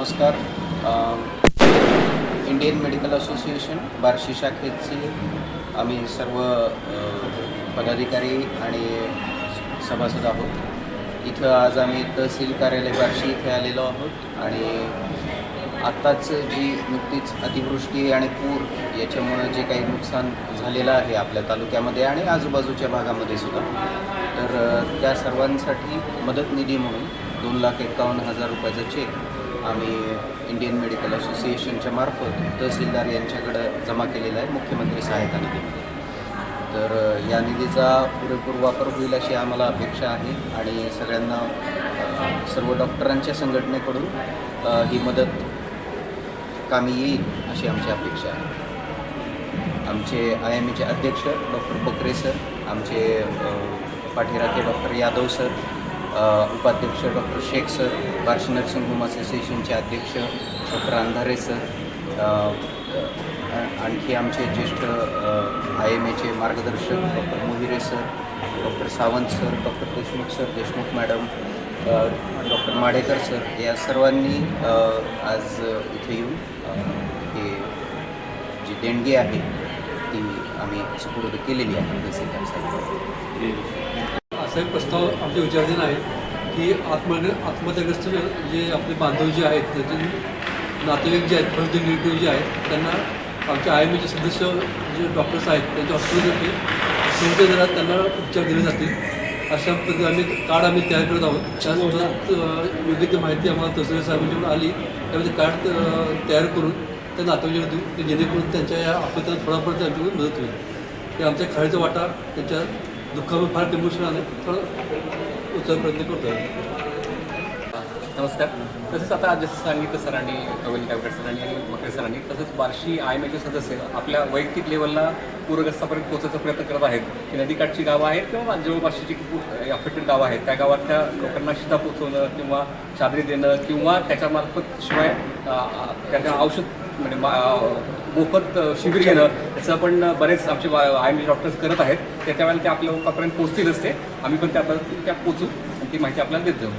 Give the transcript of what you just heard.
नमस्कार. Indian medical association Barshi शाखेचे आम्ही सर्व पदाधिकारी आणि सभासद आहोत. इथं आज आम्ही तहसील कार्यालय बार्शी इथे आलेलो आहोत आणि आत्ताच जी नुकतीच अतिवृष्टी आणि पूर याच्यामुळं जे काही नुकसान झालेलं आहे आपल्या तालुक्यामध्ये आणि आजूबाजूच्या भागामध्ये सुद्धा तर त्या सर्वांसाठी मदत निधी म्हणून दोन लाख एकावन्न हजार रुपयाचा चेक आम्ही इंडियन मेडिकल असोसिएशनच्या मार्फत तहसीलदार यांच्याकडं जमा केलेला आहे मुख्यमंत्री सहायता निधीमध्ये. तर या निधीचा पुरेपूर वापर होईल अशी आम्हाला अपेक्षा आहे आणि सगळ्यांना सर्व डॉक्टरांच्या संघटनेकडून ही मदत कामी येईल अशी आमची अपेक्षा आहे. आमचे आय एम एचे अध्यक्ष डॉक्टर बकरे सर आमचे पाठीराखे डॉक्टर यादव सर उपाध्यक्ष doctor Shaikh sir Barshi nursing home असोसिएशनचे अध्यक्ष डॉक्टर अंधारे सर आणखी आमचे ज्येष्ठ आय एम एचे मार्गदर्शक doctor Mohire sir doctor Sawant sir doctor Deshmukh sir Deshmukh madam doctor Madekar sir या सर्वांनी आज इथे येऊन हे जी देणगी आहे ती आम्ही सुपूर्द केलेली आहे. तहसीलदार असा एक प्रस्ताव आमच्या विचारधीन आहे की आत्महत्या आत्महत्याग्रस्त जे आपले बांधव जे आहेत त्याचे नातेवाईक जे आहेत फर्स्ट रिलेटिव्ह जे आहेत त्यांना आमच्या आय एम एचे सदस्य जे डॉक्टर्स आहेत त्यांच्या हॉस्पिटलमध्ये कोणत्या दरात त्यांना उपचार दिले जातील. अशा पद्धतीने आम्ही कार्ड आम्ही तयार करत आहोत. त्यासोबत योग्य ती माहिती आम्हाला तहसील साहेबांच्याकडून आली. त्यामध्ये कार्ड तयार करून त्या नातेवाईक देऊ की जेणेकरून त्यांच्या या आपल्याला थोडाफार त्यांच्याकडून मदत होईल. ते आमच्या खाळीचा वाटा त्यांच्या दुःखावर फार इमोशनल आले थोडं उत्तर प्रयत्न करतो आहे नमस्कार. तसेच आता जसं सांगितलं सरांनी कवल कावकर सरांनी आणि मकरे सरांनी तसंच बार्शी आय एम एचे सदस्य आपल्या वैयक्तिक लेवलला पूरग्रस्तापर्यंत पोहोचायचा प्रयत्न करत आहेत. की नदीकाठची गावं आहेत किंवा जवळपासची जी अफेक्टेड गावं आहेत त्या गावातल्या लोकांना शिता पोचवणं किंवा चादरी देणं किंवा त्याच्यामार्फत शिवाय अ, त्यांना औषध म्हणजे मा- मोफत शिबिर घेणं याचं पण बरेच आमचे आय एम डॉक्टर्स करत आहेत. त्याच्या वेळेला ते आपल्या लोकांपर्यंत पोचतील ते आम्ही पण त्या त्या पोचू आणि ती माहिती आपल्याला देत. जाऊ